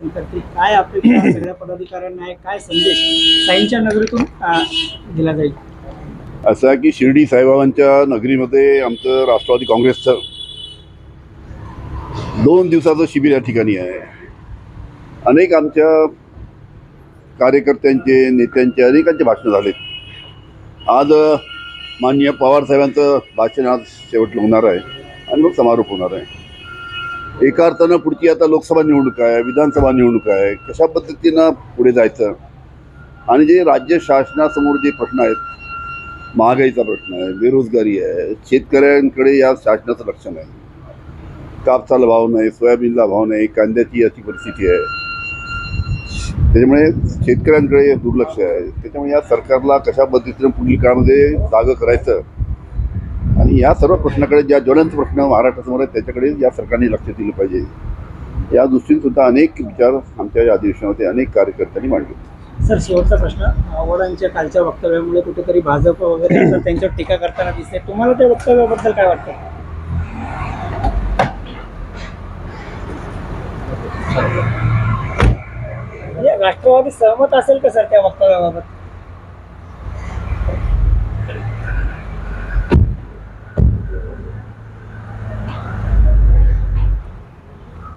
काय अपेक्षा सगळ्या पदाधिकाऱ्यांना आहे? काय संदेश साईंच्या नगरीतून दिला जाईल? असं आहे की शिर्डी साईबाबांच्या नगरीमध्ये आमचं राष्ट्रवादी काँग्रेसचं दोन दिवसाचं शिबिर या ठिकाणी आहे. अनेक आमच्या कार्यकर्त्यांचे नेत्यांचे अनेकांचे भाषणं झालेत आज माननीय पवार साहेबांचं भाषण आज शेवट होणार आहे आणि मग समारोप होणार आहे. एका अर्थानं पुढची आता लोकसभा निवडणूक आहे विधानसभा निवडणूक आहे कशा पद्धतीनं पुढे जायचं? आणि जे राज्य शासनासमोर जे प्रश्न आहेत महागाईचा प्रश्न आहे बेरोजगारी आहे शेतकऱ्यांकडे या शासनाचं लक्ष नाही. कापसाला भाव नाही सोयाबीनला भाव नाही कांद्याची अशी परिस्थिती आहे. त्याच्यामुळे शेतकऱ्यांकडे दुर्लक्ष आहे. त्याच्यामुळे या सरकारला कशा पद्धतीनं पुढील काळामध्ये जागं करायचं आणि या सर्व प्रश्नाकडे ज्या ज्वलंत प्रश्न महाराष्ट्रासमोर आहेत त्याच्याकडे या सरकारने लक्ष दिलं पाहिजे. या दृष्टीने सुद्धा अनेक विचार आमच्या या अधिवेशनामध्ये अनेक कार्यकर्त्यांनी मांडले. सर शेवटचा प्रश्न. आव्हाडांच्या कालच्या वक्तव्यामुळे कुठेतरी भाजप वगैरे त्यांच्यावर टीका करताना दिसते तुम्हाला त्या वक्तव्याबद्दल काय वाटतं? म्हणजे राष्ट्रवादी सहमत असेल का सर त्या वक्तव्याबाबत?